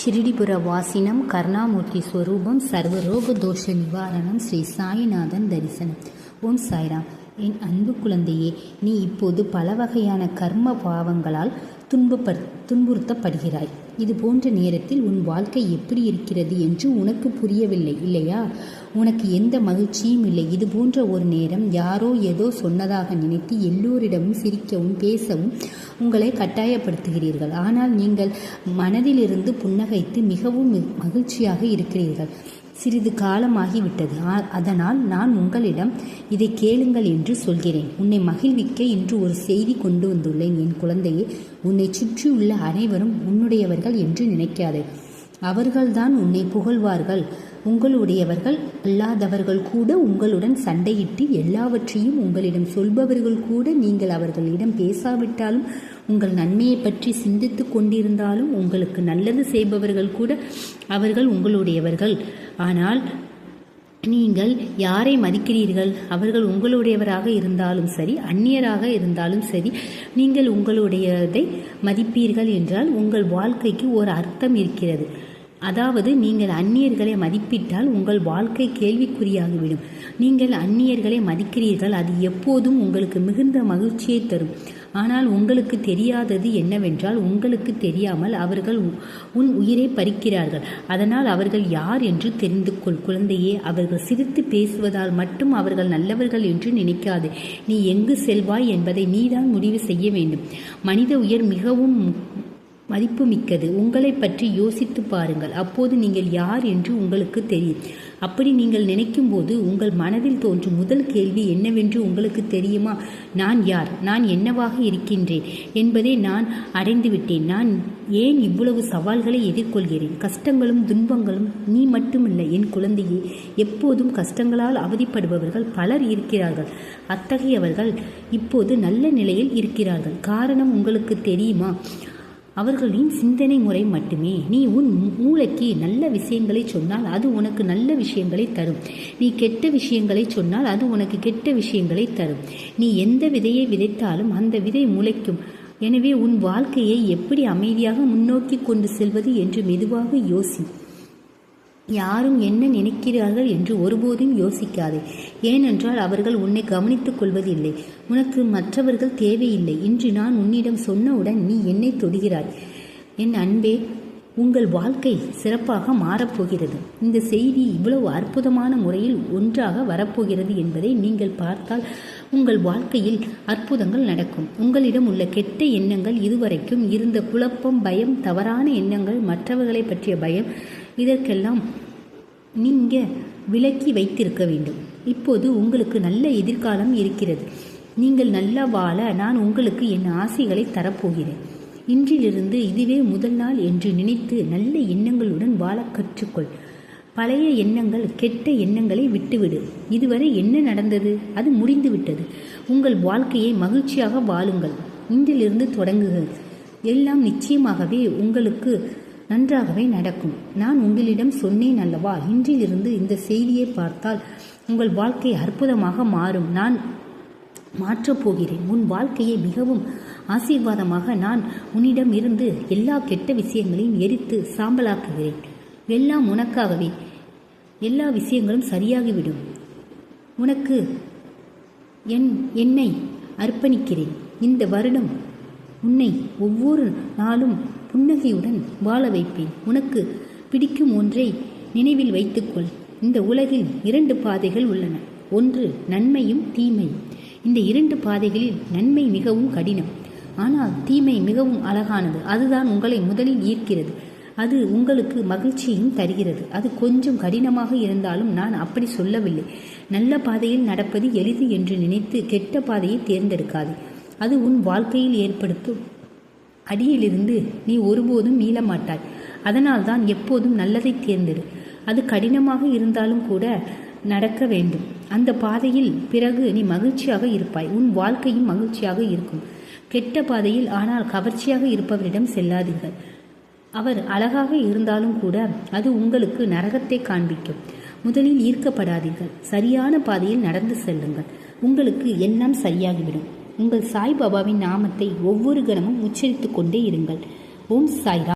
ஷிரிடிபுர வாசினம் கருணாமூர்த்தி ஸ்வரூபம் சர்வரோக தோஷ நிவாரணம் ஸ்ரீ சாய்நாதன் தரிசனம். ஓம் சாய்ராம். என் அன்பு குழந்தையே நீ இப்போது பல வகையான கர்ம பாவங்களால் துன்பப்பட் துன்புறுத்தப்படுகிறாய். இது போன்ற நேரத்தில் உன் வாழ்க்கை எப்படி இருக்கிறது என்று உனக்கு புரியவில்லை இல்லையா? உனக்கு எந்த மகிழ்ச்சியும் இல்லை. இது போன்ற ஒரு நேரம் யாரோ ஏதோ சொன்னதாக நினைத்து எல்லோரிடமும் சிரிக்கவும் பேசவும் உங்களை கட்டாயப்படுத்துகிறீர்கள். ஆனால் நீங்கள் மனதிலிருந்து புன்னகைத்து மிகவும் மகிழ்ச்சியாக இருக்கிறீர்கள். சிறிது காலமாகிவிட்டது. அதனால் நான் உங்களிடம் இதை கேளுங்கள் என்று சொல்கிறேன். உன்னை மகிழ்விக்க இன்று ஒரு செய்தி கொண்டு வந்துள்ளேன். என் குழந்தையே உன்னை சுற்றியுள்ள அனைவரும் உன்னுடையவர்கள் என்று நினைக்காதே. அவர்கள்தான் உன்னை புகழ்வார்கள். உங்களுடையவர்கள் அல்லாதவர்கள் கூட உங்களுடன் சண்டையிட்டு எல்லாவற்றையும் உங்களிடம் சொல்பவர்கள் கூட நீங்கள் அவர்களிடம் பேசாவிட்டாலும் உங்கள் நன்மையை பற்றி சிந்தித்து கொண்டிருந்தாலும் உங்களுக்கு நல்லது செய்பவர்கள் கூட அவர்கள் உங்களுடையவர்கள். ஆனால் நீங்கள் யாரை மதிக்கிறீர்கள்? அவர்கள் உங்களுடையவராக இருந்தாலும் சரி அந்நியராக இருந்தாலும் சரி நீங்கள் உங்களுடையதை மதிப்பீர்கள் என்றால் உங்கள் வாழ்க்கைக்கு ஒரு அர்த்தம் இருக்கிறது. அதாவது நீங்கள் அந்நியர்களை மதிப்பிட்டால் உங்கள் வாழ்க்கை கேள்விக்குறியாகிவிடும். நீங்கள் அந்நியர்களை மதிக்கிறீர்கள் அது எப்போதும் உங்களுக்கு மிகுந்த மகிழ்ச்சியை தரும். ஆனால் உங்களுக்கு தெரியாதது என்னவென்றால் உங்களுக்கு தெரியாமல் அவர்கள் உன் உயிரை பறிக்கிறார்கள். அதனால் அவர்கள் யார் என்று தெரிந்து கொள் குழந்தையே அவர்கள் சிரித்து பேசுவதால் மட்டும் அவர்கள் நல்லவர்கள் என்று நினைக்காது. நீ எங்கு செல்வாய் என்பதை நீதான் முடிவு செய்ய வேண்டும். மனித உயர் மிகவும் மதிப்புமிக்கது. உங்களை பற்றி யோசித்து பாருங்கள். அப்போது நீங்கள் யார் என்று உங்களுக்கு தெரியும். அப்படி நீங்கள் நினைக்கும் போது உங்கள் மனதில் தோன்றும் முதல் கேள்வி என்னவென்று உங்களுக்கு தெரியுமா? நான் யார்? நான் என்னவாக இருக்கின்றேன் என்பதை நான் அடைந்துவிட்டேன் நான் ஏன் இவ்வளவு சவால்களை எதிர்கொள்கிறேன்? கஷ்டங்களும் துன்பங்களும் நீ மட்டுமில்லை என் குழந்தையே. எப்போதும் கஷ்டங்களால் அவதிப்படுபவர்கள் பலர் இருக்கிறார்கள். அத்தகையவர்கள் இப்போது நல்ல நிலையில் இருக்கிறார்கள். காரணம் உங்களுக்கு தெரியுமா? அவர்களின் சிந்தனை முறை மட்டுமே. நீ உன் மூளைக்கு நல்ல விஷயங்களை சொன்னால் அது உனக்கு நல்ல விஷயங்களை தரும். நீ கெட்ட விஷயங்களை சொன்னால் அது உனக்கு கெட்ட விஷயங்களை தரும். நீ எந்த விதையை விதைத்தாலும் அந்த விதை முளைக்கும். எனவே உன் வாழ்க்கையை எப்படி அமைதியாக முன்னோக்கி கொண்டு செல்வது என்று மெதுவாக யோசி. யாரும் என்ன நினைக்கிறார்கள் என்று ஒருபோதும் யோசிக்காதே. ஏனென்றால் அவர்கள் உன்னை கவனித்துக் கொள்வதில்லை. உனக்கு மற்றவர்கள் தேவையில்லை. இன்று நான் உன்னிடம் சொன்னவுடன் நீ என்னை தொடுகிறாய். என் அன்பே உங்கள் வாழ்க்கை சிறப்பாக மாறப்போகிறது. இந்த செய்தி இவ்வளவு அற்புதமான முறையில் ஒன்றாக வரப்போகிறது என்பதை நீங்கள் பார்த்தால் உங்கள் வாழ்க்கையில் அற்புதங்கள் நடக்கும். உங்களிடம் உள்ள கெட்ட எண்ணங்கள் இதுவரைக்கும் இருந்த குழப்பம் பயம் தவறான எண்ணங்கள் மற்றவர்களை பற்றிய பயம் இதற்கெல்லாம் நீங்கள் விலக்கி வைத்திருக்க வேண்டும். இப்போது உங்களுக்கு நல்ல எதிர்காலம் இருக்கிறது. நீங்கள் நல்லா வாழ நான் உங்களுக்கு என் ஆசைகளை தரப்போகிறேன். இன்றிலிருந்து இதுவே முதல் நாள் என்று நினைத்து நல்ல எண்ணங்களுடன் வாழ கற்றுக்கொள். பழைய எண்ணங்கள் கெட்ட எண்ணங்களை விட்டுவிடு. இதுவரை என்ன நடந்தது? அது முடிந்துவிட்டது. உங்கள் வாழ்க்கையை மகிழ்ச்சியாக வாழுங்கள். இன்றிலிருந்து தொடங்குங்கள். எல்லாம் நிச்சயமாகவே உங்களுக்கு நன்றாகவே நடக்கும். நான் உங்களிடம் சொன்னேன் அல்லவா? இன்றிலிருந்து இந்த செய்தியை பார்த்தால் உங்கள் வாழ்க்கை அற்புதமாக மாறும். நான் மாற்றப் போகிறேன். உன் வாழ்க்கையை மிகவும் ஆசீர்வாதமாக நான் உன்னிடம் இருந்து எல்லா கெட்ட விஷயங்களையும் எரித்து சாம்பலாக்குகிறேன். எல்லாம் உனக்காகவே. எல்லா விஷயங்களும் சரியாகிவிடும். உனக்கு என் என்னை அர்ப்பணிக்கிறேன். இந்த வருடம் உன்னை ஒவ்வொரு நாளும் புன்னகையுடன் வாழ வைப்பேன். உனக்கு பிடிக்கும் ஒன்றை நினைவில் வைத்துக்கொள். இந்த உலகில் இரண்டு பாதைகள் உள்ளன. ஒன்று நன்மையும் தீமையும் இந்த இரண்டு பாதைகளில் நன்மை மிகவும் கடினம். ஆனால் தீமை மிகவும் அழகானது. அதுதான் உங்களை முதலில் ஈர்க்கிறது. அது உங்களுக்கு மகிழ்ச்சியும் தருகிறது. அது கொஞ்சம் கடினமாக இருந்தாலும் நான் அப்படி சொல்லவில்லை. நல்ல பாதையில் நடப்பது எளிது என்று நினைத்து கெட்ட பாதையை தேர்ந்தெடுக்காது. அது உன் வாழ்க்கையில் ஏற்படுத்தும். அடியிலிருந்து நீ ஒருபோதும் மீள மாட்டாய் அதனால்தான் எப்போதும் நல்லதை தேர்ந்தெடு. அது கடினமாக இருந்தாலும் கூட நடக்க வேண்டும். அந்த பாதையில் பிறகு நீ மகிழ்ச்சியாக இருப்பாய். உன் வாழ்க்கையும் மகிழ்ச்சியாக இருக்கும். கெட்ட பாதையில் ஆனால் கவர்ச்சியாக இருப்பவரிடம் செல்லாதீர்கள். அவர் அழகாக இருந்தாலும் கூட அது உங்களுக்கு நரகத்தை காண்பிக்கும். முதலில் ஈர்க்கப்படாதீர்கள். சரியான பாதையில் நடந்து செல்லுங்கள். உங்களுக்கு எல்லாம் சரியாகிவிடும். உங்கள் சாய்பாபாவின் நாமத்தை ஒவ்வொரு கணமும் உச்சரித்து கொண்டே இருங்கள். ஓம் சாய்ரா